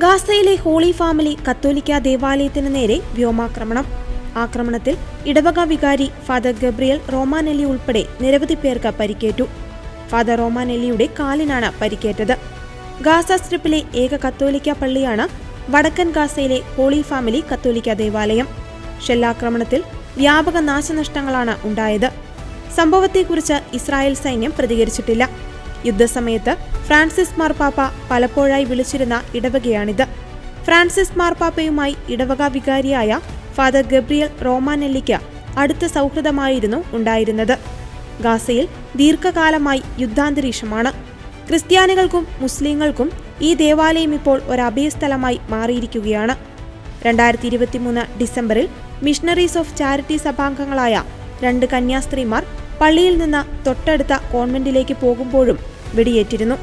ഗാസയിലെ holy family കത്തോലിക്ക ദേവാലയത്തിന് നേരെ വ്യോമാക്രമണം. ആക്രമണത്തിൽ ഇടവക വികാരി ഫാദർ ഗബ്രിയൽ റോമാനെല്ലി ഉൾപ്പെടെ നിരവധി പേർക്ക് പരിക്കേറ്റു. ഫാദർ റോമാനെല്ലിയുടെ കാലിനാണ് പരിക്കേറ്റത്. ഗാസ സ്ട്രിപ്പിലെ ഏക കത്തോലിക്ക പള്ളിയാണ് വടക്കൻ ഗാസയിലെ ഹോളി ഫാമിലി കത്തോലിക്ക ദേവാലയം. ഷെല്ലാക്രമണത്തിൽ വ്യാപക നാശനഷ്ടങ്ങളാണ് ഉണ്ടായത്. സംഭവത്തെക്കുറിച്ച് ഇസ്രായേൽ സൈന്യം പ്രതികരിച്ചിട്ടില്ല. യുദ്ധസമയത്ത് ഫ്രാൻസിസ് മാർപ്പാപ്പ പലപ്പോഴായി വിളിച്ചിരുന്ന ഇടവകയാണിത്. ഫ്രാൻസിസ് മാർപ്പാപ്പയുമായി ഇടവക വികാരിയായ ഫാദർ ഗബ്രിയൽ റോമാനെല്ലിക്ക് അടുത്ത സൗഹൃദമായിരുന്നു ഉണ്ടായിരുന്നത്. ഗാസയിൽ ദീർഘകാലമായി യുദ്ധാന്തരീക്ഷമാണ്. ക്രിസ്ത്യാനികൾക്കും മുസ്ലിങ്ങൾക്കും ഈ ദേവാലയം ഇപ്പോൾ ഒരു അഭയസ്ഥലമായി മാറിയിരിക്കുകയാണ്. രണ്ടായിരത്തി ഇരുപത്തിമൂന്ന് ഡിസംബറിൽ മിഷണറീസ് ഓഫ് ചാരിറ്റി സഭാംഗങ്ങളായ രണ്ട് കന്യാസ്ത്രീമാർ പള്ളിയിൽ നിന്ന് തൊട്ടടുത്ത കോൺവെന്റിലേക്ക് പോകുമ്പോഴും വെടിയേറ്റിരുന്നു